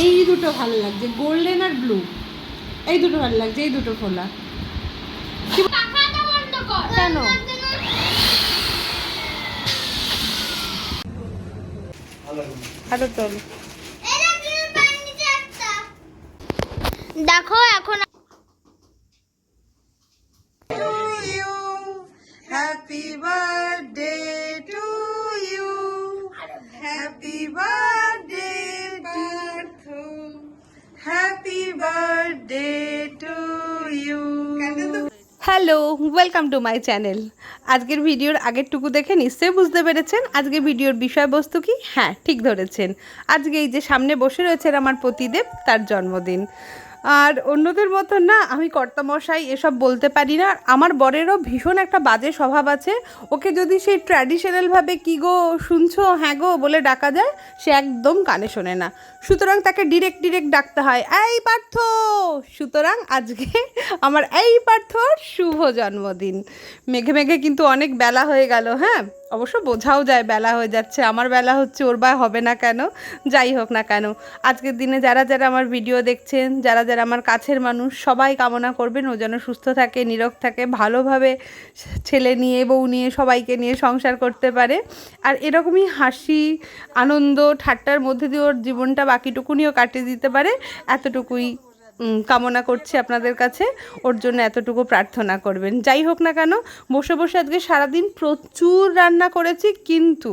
এই দুটো ভালো লাগছে গোল্ডেন আর ব্লু এই দুটো ভালো লাগছে, এই দুটো খোলা কেন? চল। দেখো এখন to you hello welcome to my channel আজকের ভিডিওর আগেরটুকু দেখে নিশ্চয়ই বুঝতে পেরেছেন আজকে ভিডিওর বিষয়বস্তু কি? হ্যাঁ ঠিক ধরেছেন। আজকে এই যে সামনে বসে রয়েছেন আমার পতিদেব, তার জন্মদিন। আর অন্যদের মতন না, আমি কর্তামশাই এসব বলতে পারি না। আমার বরেরও ভীষণ একটা বাজে স্বভাব আছে। ওকে যদি সেই ট্র্যাডিশনালভাবে কি গো শুনছো হ্যাঁ গো বলে ডাকা যায়, সে একদম কানে শোনে না। সুতরাং তাকে ডিরেক্ট ডিরেক্ট ডাকতে হয়, এই পার্থ! সুতরাং আজকে আমার এই পার্থর শুভ জন্মদিন। মেঘে মেঘে কিন্তু অনেক বেলা হয়ে গেল হ্যাঁ? অবশ্য বোঝাও যায়, বেলা হয়ে যাচ্ছে। আমার বেলা হচ্ছে ওর বা হবে না কেন? যাই হোক না কেন। আজকের দিনে যারা যারা আমার ভিডিও দেখছেন, যারা যারা আমার কাছের মানুষ, সবাই কামনা করবেন ও যেন সুস্থ থাকে, নিরোগ থাকে, ভালোভাবে ছেলে নিয়ে, বউ নিয়ে, সবাইকে নিয়ে সংসার করতে পারে। আর এরকমই হাসি, আনন্দ, ঠাট্টার মধ্যে দিয়ে ওর জীবনটা বাকিটুকুনিও কাটিয়ে দিতে পারে। এতটুকুই কামনা করছি আপনাদের কাছে। ওর জন্য এতটুকু প্রার্থনা করবেন। যাই হোক না কেন, বসে বসে আজকে সারাদিন প্রচুর রান্না করেছি, কিন্তু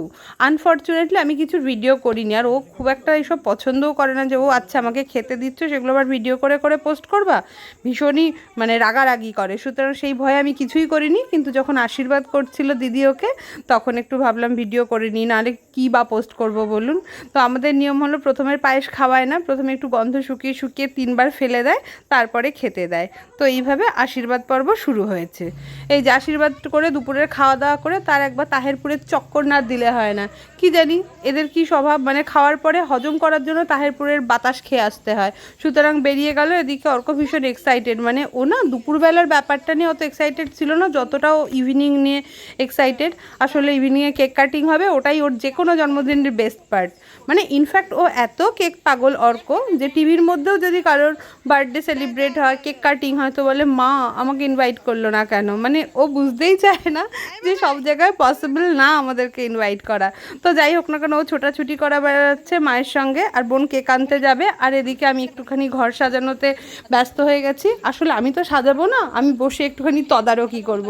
আনফর্চুনেটলি আমি কিছু ভিডিও করিনি। আর ও খুব একটা এইসব পছন্দও করে না যে, ও আচ্ছা আমাকে খেতে দিচ্ছ, সেগুলো আবার ভিডিও করে করে পোস্ট করবা? ভীষণই মানে রাগারাগি করে। সুতরাং সেই ভয়ে আমি কিছুই করিনি, কিন্তু যখন আশীর্বাদ করছিল দিদি ওকে, তখন একটু ভাবলাম ভিডিও করে নিই, নাহলে কী বা পোস্ট করব বলুন? তো আমাদের নিয়ম হলো প্রথমে পায়েস খাওয়ায় না, প্রথমে একটু গন্ধ শুকিয়ে শুকিয়ে তিনবার ফেলে দেয়, তারপরে খেতে দেয়। তো এইভাবে আশীর্বাদ পর্ব শুরু হয়েছে। এই যে আশীর্বাদ করে দুপুরের খাওয়া দাওয়া করে তার একবার তাহেরপুরের চক্কর না দিলে হয় না। কি জানি এদের কি স্বভাব? মানে খাওয়ার পরে হজম করার জন্য তাহেরপুরের বাতাস খেয়ে আসতে হয়। সুতরাং বেরিয়ে গেল এদিকে অর্ক ভীষণ এক্সাইটেড মানে ও না দুপুরবেলার ব্যাপারটা নিয়ে অত এক্সাইটেড ছিল না যতটাও ইভিনিং নিয়ে এক্সাইটেড আসলে ইভিনিংয়ে কেক কাটিং হবে, ওটাই ওর যে কোনো জন্মদিনের বেস্ট পার্ট মানে ইনফ্যাক্ট ও এত কেক পাগল অর্ক যে টিভির মধ্যেও যদি কারোর বার্থডে সেলিব্রেট হয় কেক কাটিং হয়, তো বলে, মা, আমাকে ইনভাইট করল না কেন? মানে ও বুঝতেই চায় না যে সব জায়গায় পসিবল না আমাদেরকে ইনভাইট করা। তো যাই হোক না কেন, ও ছোটাছুটি করা বেড়াচ্ছে মায়ের সঙ্গে, আর বোন কেক আনতে যাবে। আর এদিকে আমি একটুখানি ঘর সাজানোতে ব্যস্ত হয়ে গেছি। আসলে আমি তো সাজাবো না, আমি বসে একটুখানি তদারকি করব।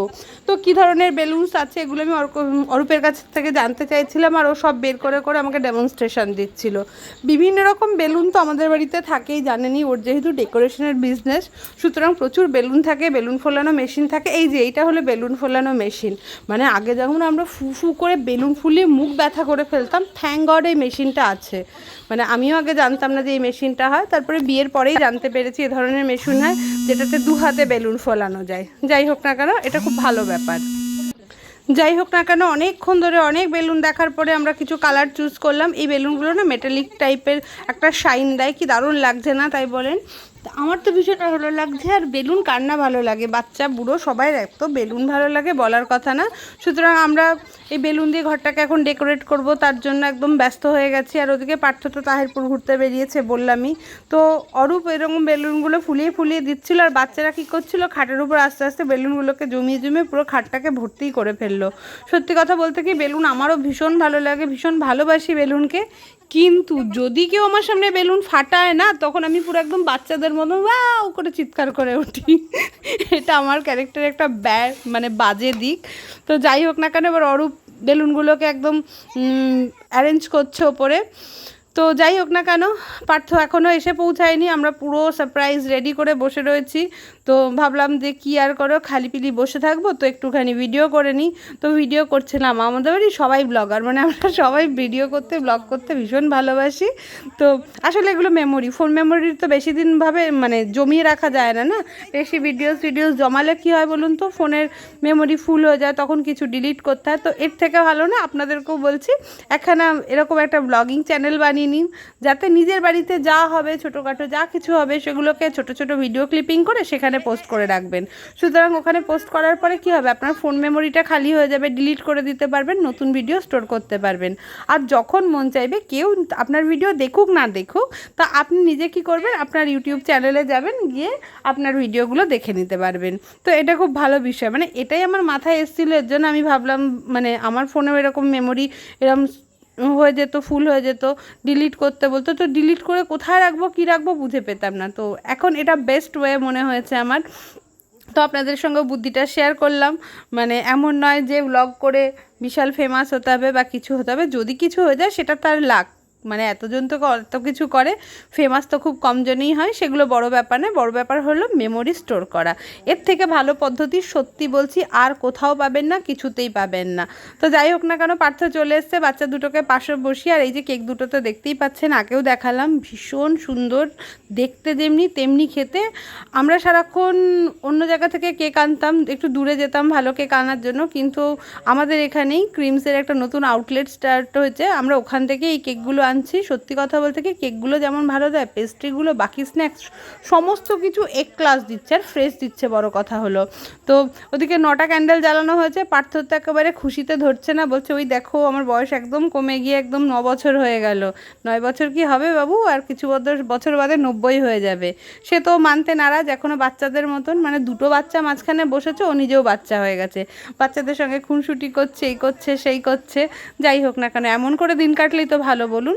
তো কি ধরনের বেলুনস আছে, এগুলো আমি অরূপের কাছ থেকে জানতে চাইছিলাম, আর ও সব বের করে করে আমাকে ডেমনস্ট্রেশন দিচ্ছিল। বিভিন্ন রকম বেলুন তো আমাদের বাড়িতে থাকেই, জানেনই, ওর যেহেতু ডেকোরেশনের বিজনেস সুতরাং প্রচুর বেলুন থাকে, বেলুন ফোলানো মেশিন থাকে, এই যে এইটা হলো বেলুন ফোলানো মেশিন মানে আগে যখন আমরা ফু ফু করে বেলুন ফুলিয়ে মুখ ব্যথা করে ফেলতাম থ্যাংক গড এই মেশিনটা আছে। মানে আমিও আগে জানতাম না যে এই মেশিনটা হয়, তারপরে বিয়ের পরেই জানতে পেরেছি এ ধরনের মেশিন হয়, যেটাতে দু হাতে বেলুন ফোলানো যায়। যাই হোক না কেন, এটা খুব ভালো ব্যাপার। যাই হোক না কেন, অনেকক্ষণ ধরে অনেক বেলুন দেখার পরে আমরা কিছু কালার চুজ করলাম। এই বেলুনগুলো না মেটালিক টাইপের একটা শাইন দেয়, কি দারুণ লাগছে না তাই বলেন? আমার তো ভীষণ ভালো লাগছে আর বেলুন কার না ভালো লাগে? বাচ্চা, বুড়ো, সবাই এত বেলুন ভালো লাগে বলার কথা না। সুতরাং আমরা এই বেলুন দিয়ে ঘরটাকে এখন ডেকোরেট করব, তার জন্য একদম ব্যস্ত হয়ে গেছি। আর ওদিকে পার্থ তো তাহেরপুর ঘুরতে বেরিয়েছে বললামই। তো অরূপ এরকম বেলুনগুলো ফুলিয়ে ফুলিয়ে দিচ্ছিল আর বাচ্চারা কী করছিল? খাটের উপর আস্তে আস্তে বেলুনগুলোকে জমিয়ে জমিয়ে পুরো খাটটাকে ভর্তিই করে ফেলল। সত্যি কথা বলতে কি, বেলুন আমারও ভীষণ ভালো লাগে, ভীষণ ভালোবাসি বেলুনকে। কিন্তু যদি কেউ আমার সামনে বেলুন ফাটায় না, তখন আমি পুরো একদম বাচ্চাদের মতো ওয়াও করে চিৎকার করে উঠি। এটা আমার ক্যারেক্টার একটা ব্যা মানে বাজে দিক। তো যাই হোক না কেন, এবার অরূপ বেলুনগুলোকে একদম অ্যারেঞ্জ করছে ওপরে। তো যাই হোক না কেন, পার্থ এখনও এসে পৌঁছায়নি, আমরা পুরো সারপ্রাইজ রেডি করে বসে রয়েছি। তো ভাবলাম যে কি আর করো, খালি পিলি বসে থাকব, তো একটুখানি ভিডিও করে নিই। তো ভিডিও করছিলাম, আমাদের বাড়ি সবাই ব্লগার মানে আমরা সবাই ভিডিও করতে ব্লগ করতে ভীষণ ভালোবাসি। তো আসলে এগুলো মেমোরি ফোন মেমোরি তো বেশি দিনভাবে মানে জমিয়ে রাখা যায় না না? বেশি ভিডিওস ভিডিওস জমালে কী হয় বলুন তো ফোনের মেমোরি ফুল হয়ে যায়, তখন কিছু ডিলিট করতে হয়। তো এর থেকে ভালো না, আপনাদেরকেও বলছি, একখানা এরকম একটা ব্লগিং চ্যানেল বানিয়ে নিন, যাতে নিজের বাড়িতে যা হবে, ছোটোখাটো যা কিছু হবে, সেগুলোকে ছোট ছোট ভিডিও ক্লিপিং করে সেখানে পোস্ট করে রাখবেন। সুতরাং ওখানে পোস্ট করার পরে কি হবে? আপনার ফোন মেমোরিটা খালি হয়ে যাবে ডিলিট করে দিতে পারবেন, নতুন ভিডিও স্টোর করতে পারবেন। আর যখন মন চাইবে, কেউ আপনার ভিডিও দেখুক, না দেখুক, তা আপনি নিজে কি করবেন? আপনার ইউটিউব চ্যানেলে যাবেন, গিয়ে আপনার ভিডিওগুলো দেখে নিতে পারবেন। তো এটা খুব ভালো বিষয়। মানে এটাই আমার মাথায় এসেছিল, এর জন্য আমি ভাবলাম মানে আমার ফোনেও এরকম মেমোরি এরকম হয়ে যেত, ফুল হয়ে যেত ডিলিট করতে বলতো। তো ডিলিট করে কোথায় রাখব, কী রাখব বুঝে পেতাম না। তো এখন এটা বেস্ট ওয়ে মনে হয়েছে আমার। তো আপনাদের সঙ্গে বুদ্ধিটা শেয়ার করলাম। মানে এমন নয় যে ব্লগ করে বিশাল ফেমাস হতে হবে বা কিছু হতে হবে। যদি কিছু হয়ে যায়, সেটা তার লাক মানে এতজন তো এত কিছু করে ফেমাস তো খুব কম জনেই হয়, সেগুলো বড় ব্যাপার নয়, বড় ব্যাপার হলো মেমোরি স্টোর করা। এর থেকে ভালো পদ্ধতি সত্যি বলছি, আর কোথাও পাবেন না, কিছুতেই পাবেন না। তো যাই হোক না কেন, পার্থ চলে এসছে, বাচ্চা দুটোকে পাশে বসিয়ে, আর এই যে কেক দুটো তো দেখতেই পাচ্ছেন, আগেও দেখালাম, ভীষণ সুন্দর, দেখতে যেমনি তেমনি খেতে। আমরা সারাক্ষণ অন্য জায়গা থেকে কেক আনতাম, একটু দূরে যেতাম, ভালো কেক আনার জন্য, কিন্তু আমাদের এখানেই ক্রিমসের একটা নতুন আউটলেট স্টার্ট হয়েছে। আমরা ওখান থেকে এই কেকগুলো আনছি। সত্যি কথা বলতে কি, কেকগুলো যেমন ভালো দেয় পেস্ট্রিগুলো বাকি স্ন্যাক্স সমস্ত কিছু এক ক্লাস দিচ্ছে আর ফ্রেশ দিচ্ছে, বড় কথা হলো। তো ওদিকে নটা ক্যান্ডেল জ্বালানো হয়েছে, পার্থ তো একেবারে খুশিতে ধরছে না, বলছে, ওই দেখো, আমার বয়স একদম কমে গিয়ে একদম ন বছর হয়ে গেল। নয় বছর কি হবে বাবু? আর কিছু বছর বাদে নব্বই হয়ে যাবে। সে তো মানতে নারাজ এখনও বাচ্চাদের মতন মানে দুটো বাচ্চা মাঝখানে বসেছে, ও নিজেও বাচ্চা হয়ে গেছে। বাচ্চাদের সঙ্গে খুনসুটি করছে, এই করছে, সেই করছে। যাই হোক না কেন, এমন করে দিন কাটলেই তো ভালো, বলুন।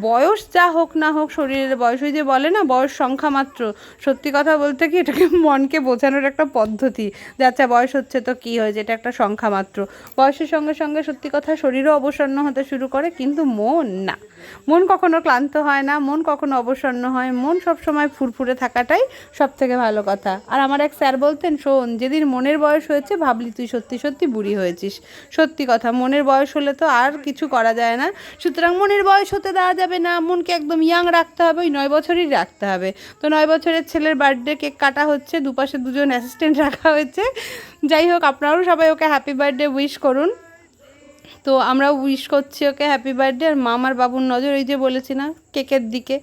বয়স যা হোক না হোক শরীরের বয়স, ওই যে বলে না, বয়স সংখ্যা মাত্র। সত্যি কথা বলতে কি, এটাকে মনকে বোঝানোর একটা পদ্ধতি। যে আচ্ছা বয়স হচ্ছে তো কী হয়েছে, এটা একটা সংখ্যা মাত্র। বয়সের সঙ্গে সঙ্গে সত্যি কথা শরীরও অবসন্ন হতে শুরু করে, কিন্তু মন না। মন কখনো ক্লান্ত হয় না, মন কখনো অবসন্ন হয়, মন সব সময় ফুরফুরে থাকাটাই সব থেকে ভালো কথা। আর আমার এক স্যার বলতেন, শোন, যেদিন মনের বয়স হয়েছে, ভাবলি তুই সত্যি সত্যি বুড়ি হয়েছিস। সত্যি কথা, মনের বয়স হলে তো আর কিছু করা যায় না। সুতরাং মনের বয়স হতে দেওয়া যাবে না মনকে একদম ইয়াং রাখতে হবে, ওই নয় বছরই রাখতে হবে। তো নয় বছরের ছেলের বার্থডে কেক কাটা হচ্ছে, দুপাশে দুজন অ্যাসিস্ট্যান্ট রাখা হয়েছে। যাই হোক, আপনারাও সবাই ওকে হ্যাপি বার্থডে উইশ করুন। তো আমরা উইশ করছি ওকে হ্যাপি বার্থডে আর মা আমার বাবুর নজর ওই যে বলেছি না কেকের দিকে।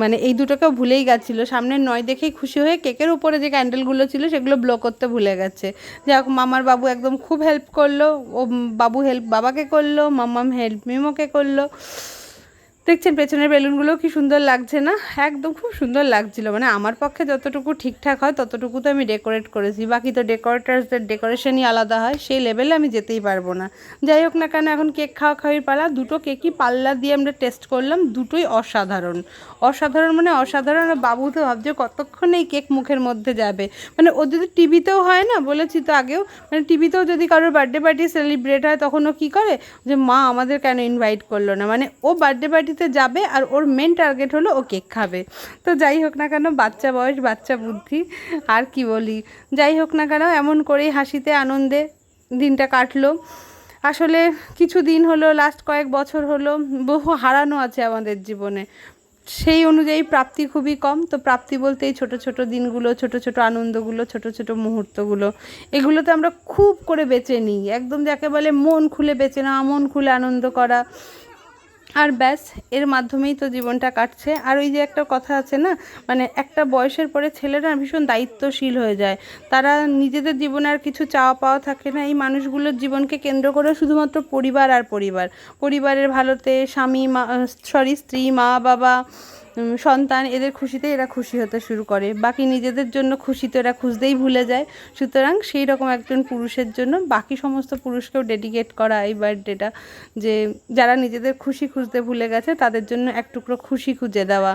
মানে এই দুটোকেও ভুলেই গেছিল। সামনের নয় দেখেই খুশি হয়ে কেকের উপরে যে ক্যান্ডেলগুলো ছিল, সেগুলো ব্লো করতে ভুলে গেছে। যাই হোক, মামার বাবু একদম খুব হেল্প করল, ও, বাবু হেল্প বাবাকে করল মাম্মাম হেল্প মিমোকে করল। দেখছেন পেছনের বেলুনগুলো কি সুন্দর লাগছে না? একদম খুব সুন্দর লাগছিল। মানে আমার পক্ষে যতটুকু ঠিকঠাক হয় ততটুকু তো আমি ডেকোরেট করেছি। বাকি তো ডেকোরেটার্সদের ডেকোরেশনই আলাদা হয়, সেই লেভেলে আমি যেতেই পারব না। যাই হোক না কেন, এখন কেক খাওয়া খাওয়ির পালা। দুটো কেকই পাল্লা দিয়ে আমরা টেস্ট করলাম, দুটোই অসাধারণ। অসাধারণ মানে অসাধারণ বাবু তো ভাবছে কতক্ষণ এই কেক মুখের মধ্যে যাবে? মানে ও যদি টিভিতেও হয় না, বলেছি তো আগেও মানে টিভিতেও যদি কারোর বার্থডে পার্টি সেলিব্রেট হয়, তখন ও কী করে? যে মা আমাদের কেন ইনভাইট করল না? মানে ও বার্থডে পার্টিতে যাবে আর ওর মেন টার্গেট হলো ও কেক খাবে। তো যাই হোক না কেন, বাচ্চা বয়স, বাচ্চা বুদ্ধি, আর কি বলি। যাই হোক না কেন, এমন করেই হাসিতে আনন্দে দিনটা কাটলো। আসলে কিছু দিন হলো লাস্ট কয়েক বছর হলো, বহু হারানো আছে আমাদের জীবনে। সেই অনুযায়ী প্রাপ্তি খুবই কম। তো প্রাপ্তি বলতে এই ছোটো ছোটো দিনগুলো, ছোটো ছোটো আনন্দগুলো, ছোটো ছোটো মুহূর্তগুলো এগুলোতে আমরা খুব করে বেঁচে নিই। একদম যাকে বলে মন খুলে বেঁচে নেওয়া মন খুলে আনন্দ করা। আর ব্যাস, এর মাধ্যমেই তো জীবনটা কাটছে। আর ওই যে একটা কথা আছে না মানে একটা বয়সের পরে ছেলেরা ভীষণ দায়িত্বশীল হয়ে যায়। তারা নিজেদের জীবনে আর কিছু চাওয়া পাওয়া থাকে না। এই মানুষগুলোর জীবনকে কেন্দ্র করে শুধুমাত্র পরিবার আর পরিবার। পরিবারের ভালোতে স্বামী মা সরি স্ত্রী, মা, বাবা সন্তান এদের খুশিতে এরা খুশি হতে শুরু করে। বাকি নিজেদের জন্য খুশি তো এরা খুঁজতেই ভুলে যায়। সুতরাং সেই রকম একজন পুরুষের জন্য বাকি সমস্ত পুরুষকেও ডেডিকেট করা এই বার্থডেটা যে যারা নিজেদের খুশি খুঁজতে ভুলে গেছে তাদের জন্য এক টুকরো খুশি খুঁজে দেওয়া।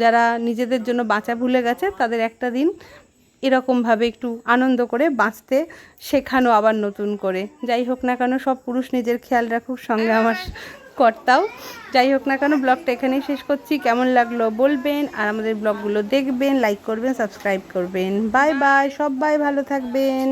যারা নিজেদের জন্য বাঁচা ভুলে গেছে তাদের একটা দিন এরকমভাবে একটু আনন্দ করে বাঁচতে শেখানো আবার নতুন করে। যাই হোক না কেন সব পুরুষ নিজের খেয়াল রাখুক সঙ্গে আমার কর্তাও যাই হোক না কেন, ব্লগটা এখানেই শেষ করছি। কেমন লাগল বলবেন, আর আমাদের ব্লগগুলো দেখবেন লাইক করবেন সাবস্ক্রাইব করবেন। বাই বাই সবাই ভালো থাকবেন।